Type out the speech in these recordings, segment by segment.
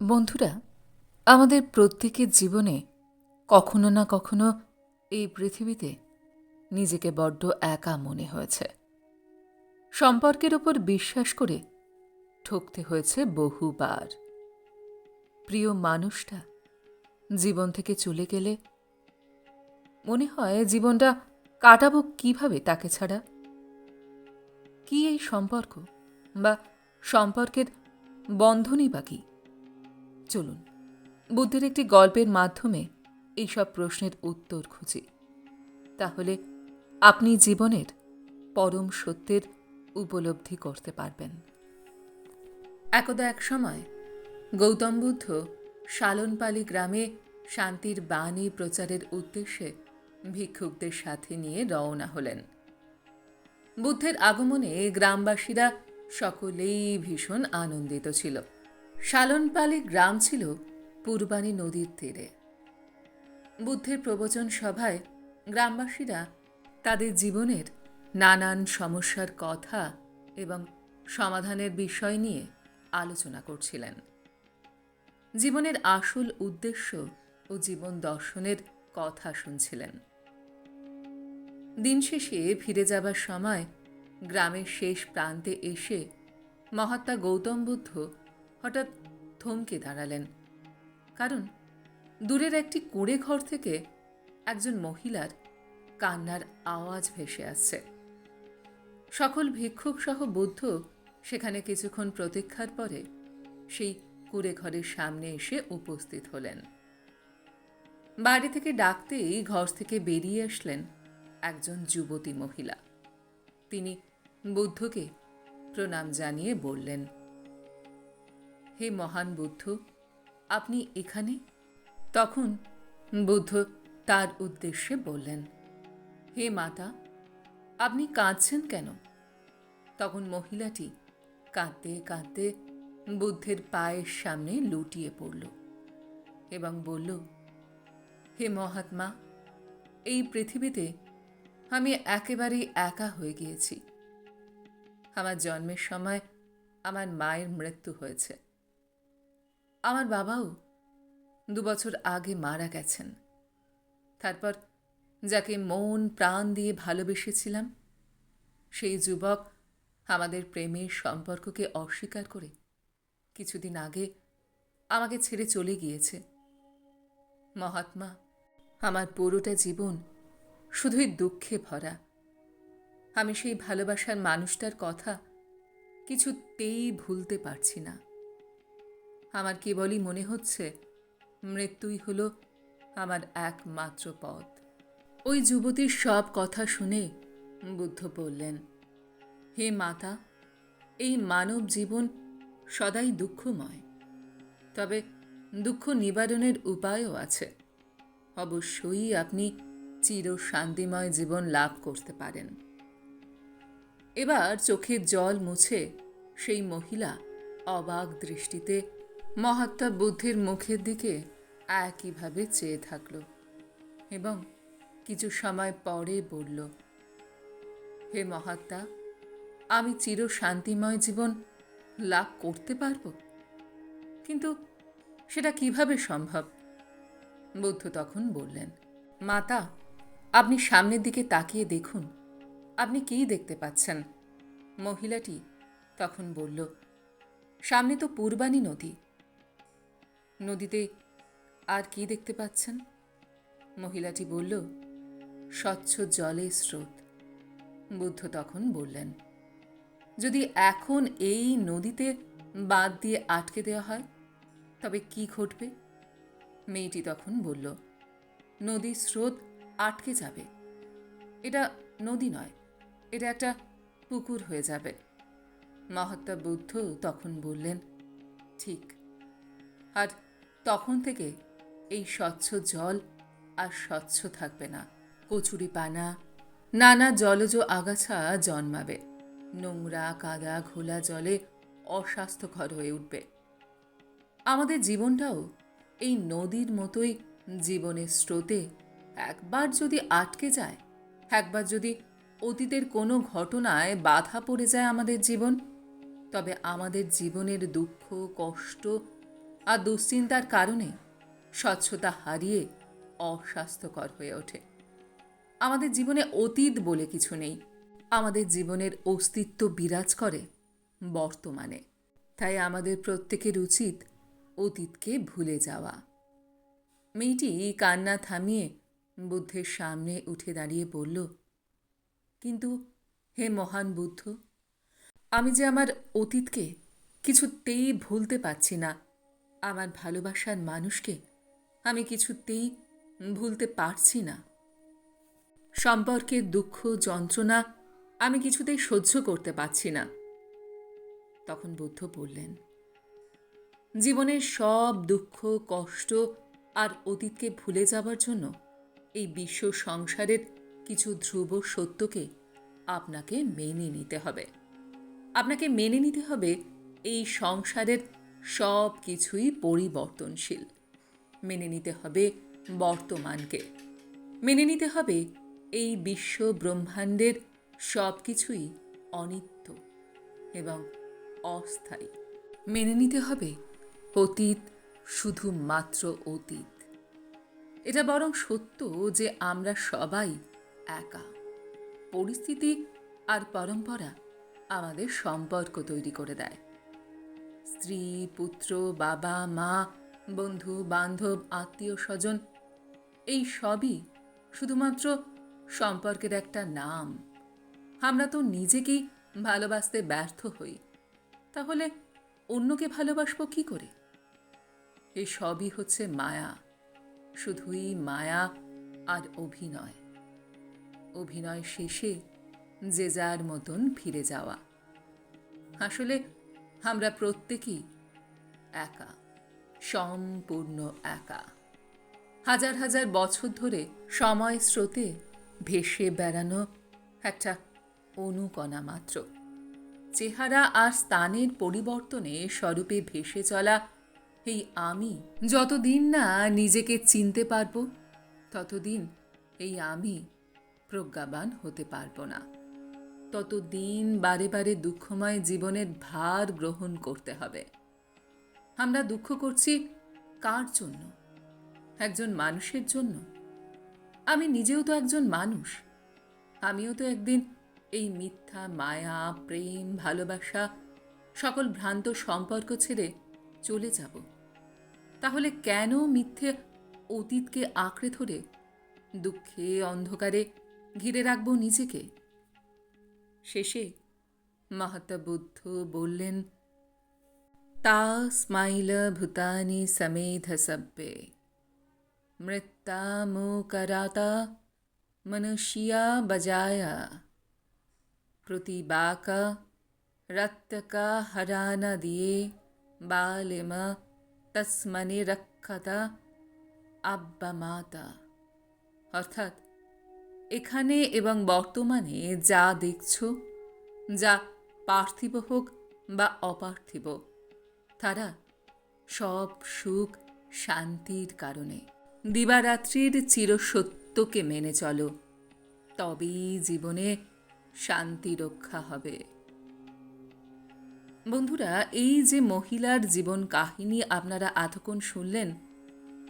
বন্ধুরা, আমাদের প্রত্যেকের জীবনে কখনো না কখনো এই পৃথিবীতে নিজেকে বড্ড একা মনে হয়েছে। সম্পর্কের ওপর বিশ্বাস করে ঠকতে হয়েছে বহুবার। প্রিয় মানুষটা, জীবন থেকে চলে গেলে মনে হয় জীবনটা কাটাবো কীভাবে তাকে ছাড়া? কি এই সম্পর্ক বা সম্পর্কের বন্ধনই বা কি? চলুন। বুদ্ধের একটি গল্পের মাধ্যমে এইসব প্রশ্নের উত্তর খুঁজি। তাহলে আপনি জীবনের পরম সত্যের উপলব্ধি করতে পারবেন। একদা এক সময় গৌতম বুদ্ধ শালনপালি গ্রামে শান্তির বাণী প্রচারের উদ্দেশ্যে ভিক্ষুকদের সাথে নিয়ে রওনা হলেন। বুদ্ধের আগমনে গ্রামবাসীরা সকলেই ভীষণ আনন্দিত ছিল। শালনপালি গ্রাম ছিল পূর্বাণী নদীর তীরে। বুদ্ধের প্রবচন সভায় গ্রামবাসীরা তাদের জীবনের নানান সমস্যার কথা এবং সমাধানের বিষয় নিয়ে আলোচনা করছিলেন। জীবনের আসল উদ্দেশ্য ও জীবন দর্শনের কথা শুনছিলেন। দিন শেষে ফিরে যাবার সময় গ্রামের শেষ প্রান্তে এসে মহাত্মা গৌতম বুদ্ধ হঠাৎ থমকে দাঁড়ালেন। কারণ দূরের একটি কুঁড়ে ঘর থেকে একজন মহিলার কান্নার আওয়াজ ভেসে আসছে। সকল ভিক্ষুক সহ বুদ্ধ সেখানে কিছুক্ষণ প্রতীক্ষার পরে সেই কুঁড়ে ঘরের সামনে এসে উপস্থিত হলেন। বাড়ি থেকে ডাকতেই ঘর থেকে বেরিয়ে আসলেন একজন যুবতী মহিলা। তিনি বুদ্ধকে প্রণাম জানিয়ে বললেন হে মহান বুদ্ধ, আপনি এখানে? তখন বুদ্ধ তার উদ্দেশ্যে বললেন, হে মাতা, আপনি কাঁদছেন কেন? তখন মহিলাটি কাঁদতে কাঁদতে বুদ্ধের পায়ের সামনে লুটিয়ে পড়ল এবং বলল, হে মহাত্মা, এই পৃথিবীতে আমি একেবারেই একা হয়ে গিয়েছি। আমার জন্মের সময় আমার মায়ের মৃত্যু হয়েছে। আমার বাবাও দু বছর আগে মারা গেছেন। তারপর যাকে মন প্রাণ দিয়ে ভালোবেসেছিলাম, সেই যুবক আমাদের প্রেমের সম্পর্ককে অস্বীকার করে কিছুদিন আগে আমাকে ছেড়ে চলে গিয়েছে। মহাত্মা, আমার পুরোটা জীবন শুধুই দুঃখে ভরা। আমি সেই ভালোবাসার মানুষটার কথা কিছুতেই ভুলতে পারছি না। আমার কেবলই মনে হচ্ছে, মৃত্যুই হলো আমার একমাত্র পথ। ওই যুবতীর সব কথা শুনে বুদ্ধ বললেন, হে মাতা, এই মানব জীবন সদাই দুঃখময়, তবে দুঃখ নিবারণের উপায়ও আছে। অবশ্যই আপনি চির শান্তিময় জীবন লাভ করতে পারেন। এবার চোখের জল মুছে সেই মহিলা অবাক দৃষ্টিতে মহাত্মা বুদ্ধের মুখের দিকে একইভাবে চেয়ে থাকল এবং কিছু সময় পরে বলল, হে মহাত্মা, আমি চির শান্তিময় জীবন লাভ করতে পারব? কিন্তু সেটা কীভাবে সম্ভব? বুদ্ধ তখন বললেন, মাতা, আপনি সামনের দিকে তাকিয়ে দেখুন। আপনি কী দেখতে পাচ্ছেন? মহিলাটি তখন বলল, সামনে তো পূর্বাণী নদী। নদীতে আর কি দেখতে পাচ্ছেন? মহিলাটি বলল, স্বচ্ছ জলের স্রোত। বুদ্ধ তখন বললেন, যদি এখন এই নদীতে বাদ দিয়ে আটকে দেওয়া হয়, তবে কি ঘটবে? মেয়েটি তখন বলল, নদীর স্রোত আটকে যাবে। এটা নদী নয়, এটা একটা পুকুর হয়ে যাবে। মহাত্মা বুদ্ধ তখন বললেন, ঠিক। আর তখন থেকে এই স্বচ্ছ জল আর স্বচ্ছ থাকবে না। কচুরি পানা, নানা জলজ আগাছা জন্মাবে। নোংরা, কাদা, ঘোলা জলে অস্বাস্থ্যকর হয়ে উঠবে। আমাদের জীবনটাও এই নদীর মতোই জীবনের স্রোতে একবার যদি আটকে যায়, একবার যদি অতীতের কোনো ঘটনায় বাধা পড়ে যায় আমাদের জীবন, তবে আমাদের জীবনের দুঃখ, কষ্ট আর দুশ্চিন্তার কারণে স্বচ্ছতা হারিয়ে অস্বাস্থ্যকর হয়ে ওঠে। আমাদের জীবনে অতীত বলে কিছু নেই। আমাদের জীবনের অস্তিত্ব বিরাজ করে বর্তমানে। তাই আমাদের প্রত্যেকের উচিত অতীতকে ভুলে যাওয়া। মেয়েটি কান্না থামিয়ে বুদ্ধের সামনে উঠে দাঁড়িয়ে বলল, কিন্তু হে মহান বুদ্ধ, আমি যে আমার অতীতকে কিছুতেই ভুলতে পারছি না আমার ভালোবাসার মানুষকে আমি কিছুতেই ভুলতে পারছি না। সম্পর্কের দুঃখ, যন্ত্রণা আমি কিছুতেই সহ্য করতে পারছি না। তখন বুদ্ধ বললেন, জীবনের সব দুঃখ, কষ্ট আর অতীতকে ভুলে যাবার জন্য এই বিশ্ব সংসারের কিছু ধ্রুব সত্যকে আপনাকে মেনে নিতে হবে। আপনাকে মেনে নিতে হবে এই সংসারের সব কিছুই পরিবর্তনশীল। মেনে নিতে হবে বর্তমানকে। মেনে নিতে হবে এই বিশ্ব ব্রহ্মাণ্ডের সব কিছুই অনিত্য এবং অস্থায়ী। মেনে নিতে হবে অতীত শুধুমাত্র অতীত। এটা বরং সত্য যে আমরা সবাই একা। পরিস্থিতি আর পরম্পরা আমাদের সম্পর্ক তৈরি করে দেয়। স্ত্রী, পুত্র, বাবা, মা, বন্ধু, বান্ধব, আত্মীয় স্বজন, এই সবই শুধুমাত্র সম্পর্কের একটা নাম। আমরা তো নিজেকেই ভালোবাসতে ব্যর্থ হই। তাহলে অন্যকে ভালোবাসবো কি করে? এই সবই হচ্ছে মায়া। শুধুই মায়া আর অভিনয়। অভিনয় শেষে যে যার মতন ফিরে যাওয়া। আসলে আমরা প্রত্যেকেই একা, সম্পূর্ণ একা। হাজার হাজার বছর ধরে সময় স্রোতে ভেসে বেড়ানো একটা অনুকণা মাত্র। চেহারা আর স্থানের পরিবর্তনে স্বরূপে ভেসে চলা এই আমি যতদিন না নিজেকে চিনতে পারব, ততদিন এই আমি প্রজ্ঞাবান হতে পারব না। ততদিন বারে বারে দুঃখময় জীবনের ভার গ্রহণ করতে হবে। আমরা দুঃখ করছি কার জন্য? একজন মানুষের জন্য? আমি নিজেও তো একজন মানুষ। আমিও তো একদিন এই মিথ্যা, মায়া, প্রেম, ভালোবাসা সকল ভ্রান্ত সম্পর্ক ছেড়ে চলে যাব। তাহলে কেন মিথ্যে অতীতকে আঁকড়ে ধরে দুঃখে অন্ধকারে ঘিরে রাখব নিজেকে? শেষে মহাত্মা বুদ্ধ বললেন, তা স্মাইল ভূতানি সমেধ সব্যে। মৃত্যামুকরাতা মনুষ্যা বজায়া। প্রতিবাকা রক্তকা হরানা দিয়ে বালিম তস্মনে রক্ষতা আব্বামাতা অর্থাৎ এখানে এবং বর্তমানে যা দেখছ, যা পার্থিব হোক বা অপার্থিব, তারা সব সুখ শান্তির কারণে। দিবারাত্রির চিরসত্যকে মেনে চলো, তবেই জীবনে শান্তি রক্ষা হবে। বন্ধুরা, এই যে মহিলার জীবন কাহিনী আপনারা এতক্ষণ শুনলেন,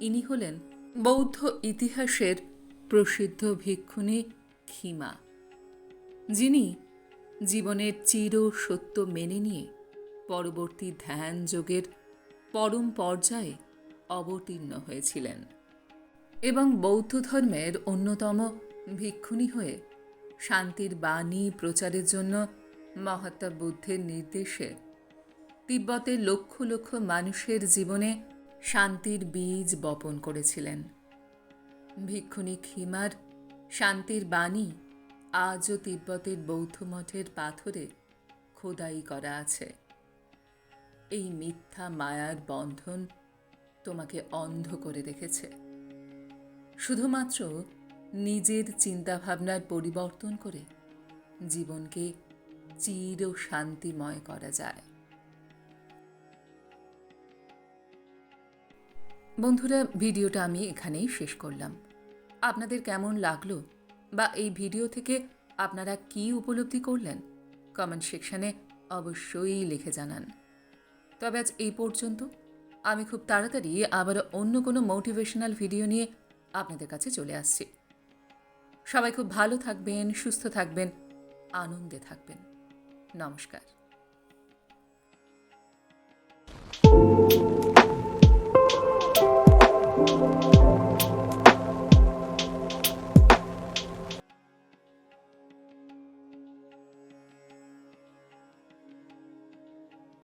ইনি হলেন বৌদ্ধ ইতিহাসের প্রসিদ্ধ ভিক্ষুণী খিমা যিনি জীবনের চির সত্য মেনে নিয়ে পরবর্তী ধ্যান যোগের পরম পর্যায়ে অবতীর্ণ হয়েছিলেন এবং বৌদ্ধ ধর্মের অন্যতম ভিক্ষুণী হয়ে শান্তির বাণী প্রচারের জন্য মহাত্মা বুদ্ধের নির্দেশে তিব্বতের লক্ষ লক্ষ মানুষের জীবনে শান্তির বীজ বপন করেছিলেন। ভিক্ষুণী খিমার শান্তির বাণী আজও তিব্বতের বৌদ্ধ মঠের পাথরে খোদাই করা আছে। এই মিথ্যা মায়ার বন্ধন তোমাকে অন্ধ করে রেখেছে। শুধুমাত্র নিজের চিন্তাভাবনার পরিবর্তন করে জীবনকে চির শান্তিময় করা যায়। বন্ধুরা, ভিডিওটা আমি এখানেই শেষ করলাম। আপনাদের কেমন লাগল বা এই ভিডিও থেকে আপনারা কি উপলব্ধি করলেন? কমেন্ট সেকশানে অবশ্যই লিখে জানান। তবে আজ এই পর্যন্ত। আমি খুব তাড়াতাড়ি আবারও অন্য কোনো মোটিভেশনাল ভিডিও নিয়ে আপনাদের কাছে চলে আসছি। সবাই খুব ভালো থাকবেন, সুস্থ থাকবেন, আনন্দে থাকবেন। নমস্কার।